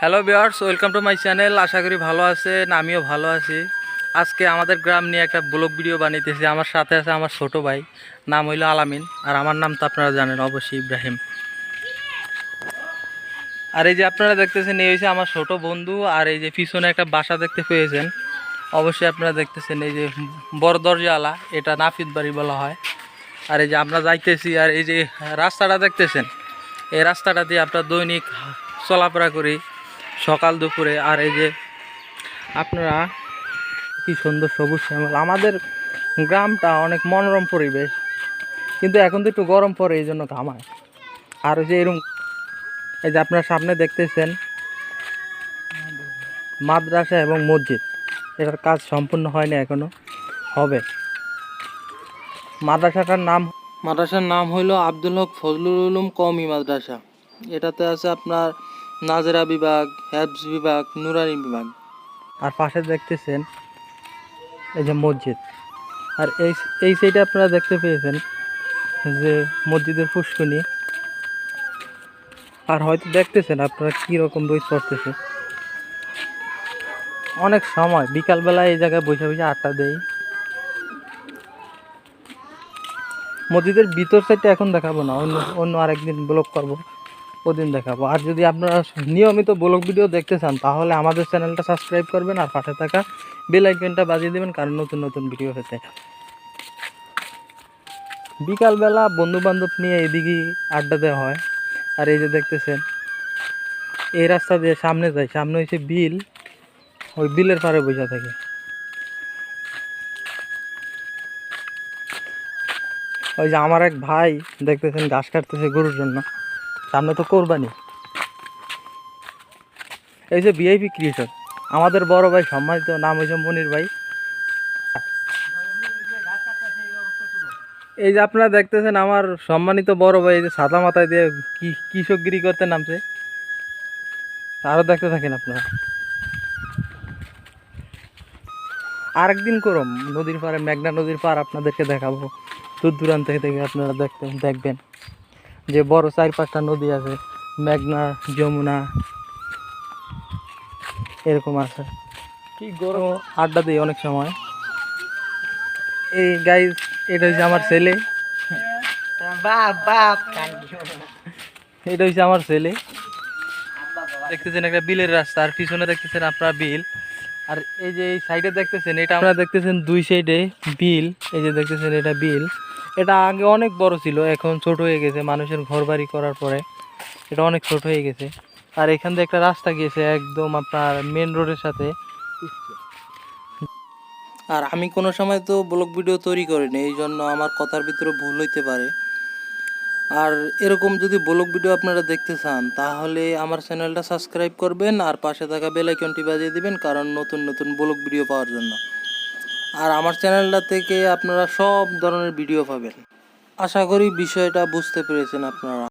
Hello bears welcome to my channel আশা করি ভালো আছেন, আমিও ভালো আছি। আজকে আমাদের গ্রাম নিয়ে একটা ব্লগ ভিডিও বানাইতেছি। আমার সাথে আছে আমার ছোট ভাই, নাম হইল আলামিন। আর আমার নাম তো আপনারা জানেন, অবশ্যই ইব্রাহিম। আর এই যে আপনারা দেখতেছেন, এই হয়েছে আমার ছোট বন্ধু। আর এই যে পিছনে একটা বাসা দেখতে পেয়েছেন। অবশ্যই আপনারা দেখতেছেন, এই যে বড় দরজাওয়ালা, এটা নাফিদ বাড়ি বলা হয়। আর এই যে আমরা যাইতেছি, আর এই যে রাস্তাটা দেখতেছেন, এই রাস্তাটা দিয়ে আমরা দৈনিক চলাফেরা করি। সকাল দুপুরে, আর এই যে আপনারা কি সুন্দর সবুজ শ্যামল। আমাদের গ্রামটা অনেক মনোরম পরিবেশ, কিন্তু এখন তো একটু গরম পড়ে, এই জন্য ঘামায় আর যে এরকম এই যে আপনার সামনে দেখতেছেন, মাদ্রাসা এবং মসজিদ, এটার কাজ সম্পূর্ণ হয়নি এখনও, হবে। মাদ্রাসাটার নাম, মাদ্রাসার নাম হইল আব্দুল হক ফজলুল উলুম কওমি মাদ্রাসা। এটাতে আছে আপনার নাজরা বিভাগ হ্যাবস বিভাগ, নুরানি বিভাগ। আর পাশে দেখতেছেন এই যে মসজিদ। আর এই এই সাইডে আপনারা দেখতে পেয়েছেন যে মসজিদের পুষ্কনি আর হয়তো দেখতেছেন আপনারা কীরকম রোদ পড়তেছে। অনেক সময় বিকালবেলায় এই জায়গায় বসে বসে আড্ডা দেই। মসজিদের ভিতর সাইডটা এখন দেখাবো না, অন্য অন্য আরেকদিন ব্লগ করব। ওদিন দেখাবো। আর যদি আপনারা নিয়মিত ব্লগ ভিডিও দেখতে চান, তাহলে আমাদের চ্যানেলটা সাবস্ক্রাইব করবেন আর পাশে থাকা বেল আইকনটা বাজিয়ে দেবেন কারণ নতুন নতুন ভিডিও পেতে। বিকালবেলা বন্ধু বান্ধব নিয়ে এদিকে আড্ডা দেওয়া হয়। আর এই যে দেখতেছেন, এই রাস্তা দিয়ে সামনে যায় সামনে হয়েছে বিল। ওই বিলের পাড়ে বসে থাকে। ওই যে আমার এক ভাই দেখতেছেন ঘাস কাটতেছে গরুর জন্য। সামনে তো কোরবানি। এই যে ভিআইপি ক্রিয়েটর আমাদের বড় ভাই সম্মানিত নাম হয়েছে মনির ভাই। এই যে আপনারা দেখতেছেন আমার সম্মানিত বড় ভাই, এই যে সাদা মাথায় দিয়ে কি কৃষকগিরি করতে নামছে। আরও দেখতে থাকেন আপনারা। আরেকদিন করম, নদীর পাড়ে, মেঘনা নদীর পাড় আপনাদেরকে দেখাবো। দূর দূরান্ত থেকে আপনারা দেখতেন দেখবেন। যে বড় চার পাঁচটা নদী আছে মেঘনা যমুনা এরকম আছে। কি গরম। আড্ডা দিই অনেক সময়। এই গাইজ এটা হচ্ছে আমার ছেলে। এটা হচ্ছে আমার ছেলে। দেখতেছেন একটা বিলের রাস্তা আর পিছনে দেখতেছেন আপনার বিল। আর এই যে এই সাইডে দেখতেছেন এটা আপনারা দেখতেছেন দুই সাইডে বিল। এই যে দেখতেছেন এটা বিল। এটা আগে অনেক বড় ছিল, এখন ছোট হয়ে গেছে। মানুষের ঘর বাড়ি করার পরে এটা অনেক ছোট হয়ে গেছে। আর এখান থেকে একটা রাস্তা গিয়েছে একদম আপনার মেন রোডের সাথে। আর আমি কোনো সময় তো ব্লগ ভিডিও তৈরি করিনি, এই জন্য আমার কথার ভিতরে ভুল হইতে পারে। আর এরকম যদি ব্লগ ভিডিও আপনারা দেখতে চান, তাহলে আমার চ্যানেলটা সাবস্ক্রাইব করবেন আর পাশে থাকা বেল আইকনটি বাজিয়ে দিবেন, কারণ নতুন নতুন ব্লগ ভিডিও পাওয়ার জন্য। আর আমার চ্যানেলটা থেকে আপনারা সব ধরনের ভিডিও পাবেন। আশা করি বিষয়টা বুঝতে পেরেছেন আপনারা।